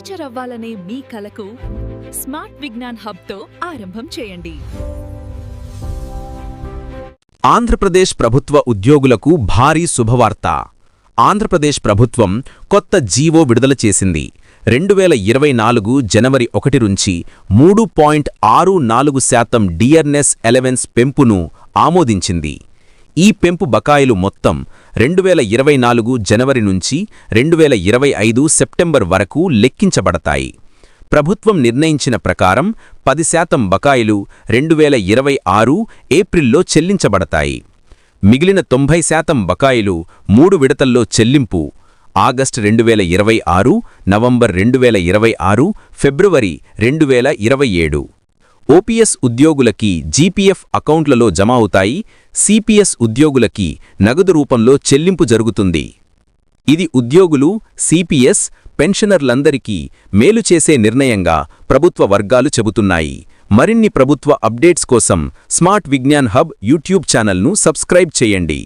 Teacher అవ్వాలనే మీ కలకు smart Vignan హబ్తో ఆరంభం చేయండి. ఆంధ్రప్రదేశ్ ప్రభుత్వ ఉద్యోగులకు భారీ శుభవార్త. ఆంధ్రప్రదేశ్ ప్రభుత్వం కొత్త జీవో విడుదల చేసింది. రెండు వేల ఇరవై నాలుగు జనవరి ఒకటి నుంచి మూడు పాయింట్ ఆరు నాలుగు శాతం డిఆర్ఎస్ ఎలవెన్స్ పెంపును ఆమోదించింది. ఈ పెంపు బకాయిలు మొత్తం రెండు వేల ఇరవై నాలుగు జనవరి నుంచి రెండు వేల ఇరవై ఐదు సెప్టెంబర్ వరకు లెక్కించబడతాయి. ప్రభుత్వం నిర్ణయించిన ప్రకారం పది శాతం బకాయిలు రెండు వేల ఇరవై ఆరు ఏప్రిల్లో చెల్లించబడతాయి. మిగిలిన తొంభై శాతం బకాయిలు మూడు విడతల్లో చెల్లింపు. ఆగస్టు రెండు వేల ఇరవై ఆరు నవంబర్ రెండు వేల ఇరవై ఆరు ఫిబ్రవరి రెండు వేల ఇరవై ఏడు. ఓపీఎస్ ఉద్యోగులకి జీపీఎఫ్ అకౌంట్లలో జమ అవుతాయి సిపిఎస్ ఉద్యోగులకి నగదు రూపంలో చెల్లింపు జరుగుతుంది. ఇది ఉద్యోగులు సిపిఎస్ పెన్షనర్లందరికీ మేలు చేసే నిర్ణయంగా ప్రభుత్వ వర్గాలు చెబుతున్నాయి. మరిన్ని ప్రభుత్వ అప్డేట్స్ కోసం స్మార్ట్ విజ్ఞాన్ హబ్ యూట్యూబ్ ఛానల్ను సబ్స్క్రైబ్ చేయండి.